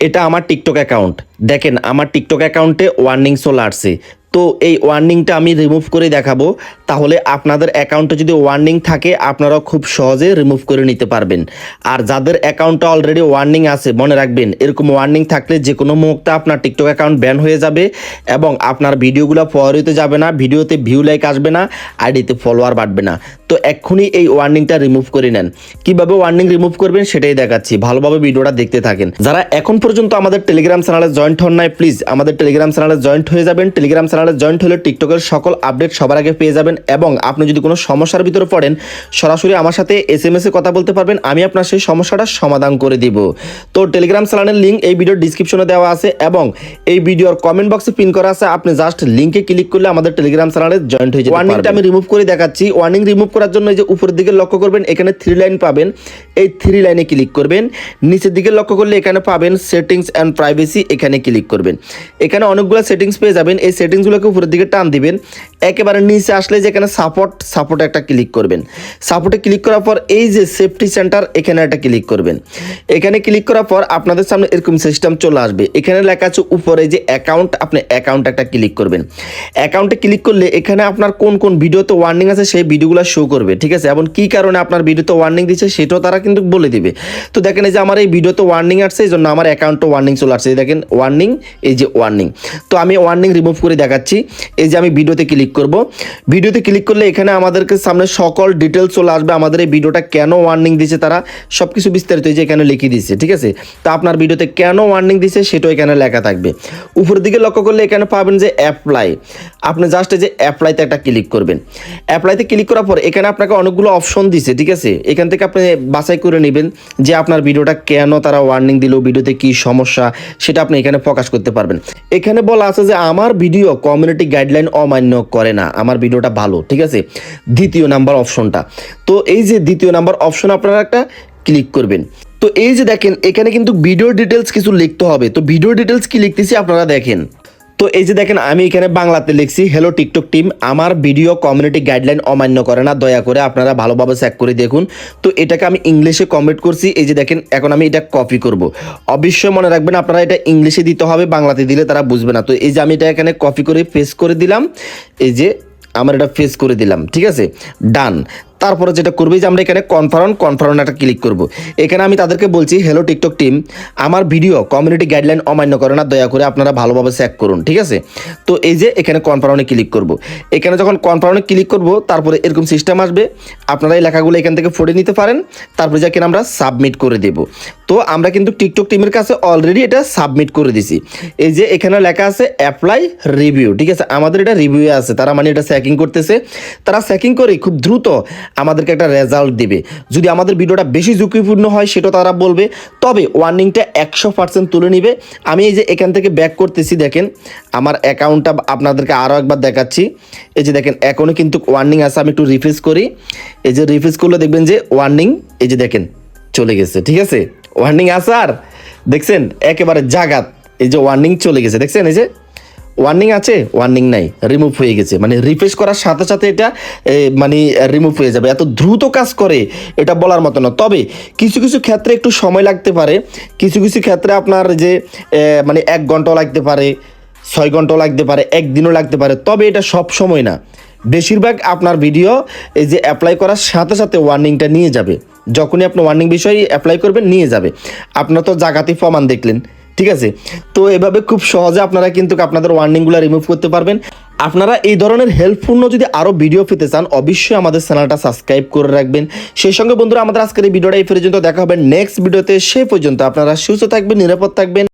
এটা আমার TikTok account দেখেন আমার টিকটক অ্যাকাউন্টে ওয়ার্নিং চলে আসছে তো এই ওয়ার্নিংটা আমি রিমুভ করে দেখাবো। তাহলে আপনাদের অ্যাকাউন্টে যদি ওয়ার্নিং থাকে আপনারা খুব সহজে রিমুভ করে নিতে পারবেন। আর যাদের অ্যাকাউন্টে অলরেডি ওয়ার্নিং আছে, মনে রাখবেন, এরকম ওয়ার্নিং থাকলে যে কোনো মুহূর্তে আপনার টিকটক অ্যাকাউন্ট ব্যান হয়ে যাবে এবং আপনার ভিডিওগুলো ফরওয়ার্ড যাবে না, ভিডিওতে ভিউ লাইক আসবে না আইডিতে ফলোয়ার বাড়বে না। তো এক্ষুনি এই ওয়ার্নিংটা রিমুভ করে নেন। কীভাবে ওয়ার্নিং রিমুভ করবেন সেটাই দেখাচ্ছি। ভালোভাবে ভিডিওটা দেখতে থাকেন। যারা এখন পর্যন্ত আমাদের টেলিগ্রাম চ্যানেলে জয়েন্ট হন নাই প্লিজ আমাদের টেলিগ্রাম চ্যানেলে জয়েন্ট হয়ে যাবেন। টেলিগ্রাম চ্যানেলে জয়েন্ট হলে টিকটকের সকল আপডেট সবার আগে পেয়ে যাবেন এবং আপনি যদি কোনো সমস্যার ভিতরে পড়েন সরাসরি আমার সাথে এস এম এসে কথা বলতে পারবেন আমি আপনার সেই সমস্যাটা সমাধান করে দিব। তো টেলিগ্রাম চ্যানেলের লিঙ্ক এই ভিডিওর ডিসক্রিপশনে দেওয়া আছে এবং এই ভিডিওর কমেন্ট বক্সে পিন করা আছে আপনি জাস্ট লিঙ্কে ক্লিক করলে আমাদের টেলিগ্রাম চ্যানেলে জয়েন্ট হয়ে যাবে ওয়ার্নিংটা আমি রিমুভ করে দেখাচ্ছি। ওয়ার্নিং রিমুভ করার জন্য এই যে উপরের দিকে লক্ষ্য করবেন এখানে থ্রি লাইন পাবেন। এই থ্রি লাইনে ক্লিক করবেন। নিচের দিকে লক্ষ্য করলে এখানে পাবেন সেটিংস অ্যান্ড প্রাইভেসি এখানে ক্লিক করবেন। এখানে অনেকগুলো সেটিংস পেয়ে যাবেন। এই সেটিংসগুলোকে উপরের দিকে টান দিবেন। একেবারে নিচে আসলে যে এখানে সাপোর্ট সাপোর্টে একটা ক্লিক করবেন। সাপোর্টে ক্লিক করার পর এই যে সেফটি সেন্টার এখানে একটা ক্লিক করবেন। এখানে ক্লিক করার পর আপনাদের সামনে এরকম সিস্টেম চলে আসবে। এখানে লেখা আছে উপরে যে অ্যাকাউন্ট আপনি অ্যাকাউন্ট একটা ক্লিক করবেন। অ্যাকাউন্টে ক্লিক করলে এখানে আপনার কোন কোন ভিডিওতে ওয়ার্নিং আছে সেই ভিডিওগুলো শো করবে, ঠিক আছে? এবং কী কারণে আপনার ভিডিওতে ওয়ার্নিং দিচ্ছে সেটাও তারা কিন্তু বলে দিবে। তো দেখেন এই যে আমার এই ভিডিওতে ওয়ার্নিং আসছে, এই জন্য আমার অ্যাকাউন্টে ওয়ার্নিং চলে আসছে। দেখেন ওয়ার্নিং এই যে ওয়ার্নিং তো আমি ওয়ার্নিং রিমুভ করে দেখাচ্ছি। এই যে আমি ভিডিওতে ক্লিক করব। ভিডিওতে ক্লিক করলে এখানে আমাদেরকে সামনে সকল ডিটেলস চলে আসবে। আমাদের এই ভিডিওটা কেন ওয়ার্নিং দিচ্ছে তারা সব কিছু বিস্তারিত এই যে এখানে লিখে দিচ্ছে ঠিক আছে? তো আপনার ভিডিওতে কেন ওয়ার্নিং দিচ্ছে সেটাও এখানে লেখা থাকবে। উপরের দিকে লক্ষ্য করলে এখানে পাবেন যে অ্যাপ্লাই আপনি জাস্ট এই যে অ্যাপ্লাইতে একটা ক্লিক করবেন। অ্যাপ্লাইতে ক্লিক করার পর এখানে আপনাকে অনেকগুলো অপশন দিছে, ঠিক আছে? এখান থেকে আপনি বাছাই করে নেবেন যে আপনার ভিডিওটা কেন তারা ওয়ার্নিং দিল, ভিডিওতে কি সমস্যা, সেটা আপনি এখানে প্রকাশ করতে পারবেন। এখানে বলা আছে যে আমার ভিডিও কমিউনিটি গাইডলাইন অমান্য করে না। আমার ভিডিওটা ভালো, ঠিক আছে? দ্বিতীয় নাম্বার অপশনটা। তো এই যে দ্বিতীয় নাম্বার অপশন আপনারা একটা ক্লিক করবেন। তো এই যে দেখেন, এখানে কিন্তু ভিডিও ডিটেলস কিছু লিখতে হবে। তো ভিডিও ডিটেলস কি লিখতেছি আপনারা দেখেন। তো এই যে দেখেন, আমি এখানে বাংলাতে লিখছি হ্যালো টিকটক টিম আমার ভিডিও কমিউনিটি গাইডলাইন অমান্য করে না, দয়া করে আপনারা ভালোভাবে চেক করে দেখুন। তো এটাকে আমি ইংলিশে কমেন্ট করছি, এই যে দেখেন, এখন আমি এটা কপি করব। অবশ্যই মনে রাখবেন, আপনারা এটা ইংলিশে দিতে হবে, বাংলাতে দিলে তারা বুঝবে না। তো এই যে আমি এটা এখানে কপি করে পেস্ট করে দিলাম, এই যে আমার এটা ফেস করে দিলাম, ঠিক আছে? ডান তারপরে যেটা করবে যে আমরা এখানে কনফার্ম কনফার্ম একটা ক্লিক করব। এখানে আমি তাদেরকে বলছি হ্যালো টিকটক টিম আমার ভিডিও কমিউনিটি গাইডলাইন অমান্য করে না, দয়া করে আপনারা ভালোভাবে চেক করুন, ঠিক আছে? তো এই যে এখানে কনফার্মে ক্লিক করব। এখানে যখন কনফার্মে ক্লিক করব, তারপরে এরকম সিস্টেম আসবে। আপনারা এই লেখাগুলো এখান থেকে ফোটে নিতে পারেন, তারপরে যা কিনা আমরা সাবমিট করে দেব। তো আমরা কিন্তু টিকটক টিমের কাছে অলরেডি এটা সাবমিট করে দিছি। এই যে এখানে লেখা আছে অ্যাপ্লাই রিভিউ ঠিক আছে? আমাদের এটা রিভিউ আছে, তারা মানে এটা চেকিং করতেছে। তারা চেকিং করে খুব দ্রুত আমাদেরকে একটা রেজাল্ট দিবে। যদি আমাদের ভিডিওটা বেশি ঝুঁকিপূর্ণ হয়, সেটা তারা বলবে, তবে ওয়ার্নিংটা একশো পার্সেন্ট তুলে নিবে। আমি এই যে এখান থেকে ব্যাক করতেছি, দেখেন, আমার অ্যাকাউন্টটা আপনাদেরকে আরও একবার দেখাচ্ছি। এই যে দেখেন এখনও কিন্তু ওয়ার্নিং আছে, আমি একটু রিফ্রেশ করি। এই যে রিফ্রেশ করলে দেখবেন যে ওয়ার্নিং এই যে দেখেন, চলে গেছে, ঠিক আছে? ওয়ার্নিং আছে আর, দেখছেন? একেবারে জাগাত, এই যে ওয়ার্নিং চলে গেছে, দেখছেন? এই যে ওয়ার্নিং আছে? ওয়ার্নিং নাই। রিমুভ হয়ে গেছে। মানে রিফ্রেশ করার সাথে সাথে এটা মানে রিমুভ হয়ে যাবে। এত দ্রুত কাজ করে এটা বলার মতো না। তবে কিছু কিছু ক্ষেত্রে একটু সময় লাগতে পারে। কিছু কিছু ক্ষেত্রে আপনার যে মানে এক ঘন্টাও লাগতে পারে, ছয় ঘন্টাও লাগতে পারে, একদিনও লাগতে পারে। তবে এটা সব সময় না। বেশিরভাগ আপনার ভিডিও এই যে অ্যাপ্লাই করার সাথে সাথে ওয়ার্নিংটা নিয়ে যাবে। যখনই আপনি ওয়ার্নিং বিষয়ে অ্যাপ্লাই করবেন, নিয়ে যাবে। আপনার তো জাগাতি প্রমাণ দেখলেন। ঠিক আছে? তো এভাবে খুব সহজে আপনারা কিন্তু আপনাদের ওয়ার্নিংগুলো রিমুভ করতে পারবেন। আপনারা এই ধরনের হেল্পফুল যদি আরও ভিডিও পেতে চান, অবশ্যই আমাদের চ্যানেলটা সাবস্ক্রাইব করে রাখবেন। সেই সঙ্গে বন্ধুরা, আমাদের আজকের এই ভিডিওটা এই পর্যন্ত। দেখা হবে নেক্সট ভিডিওতে সে পর্যন্ত আপনারা সুস্থ থাকবেন, নিরাপদ থাকবেন।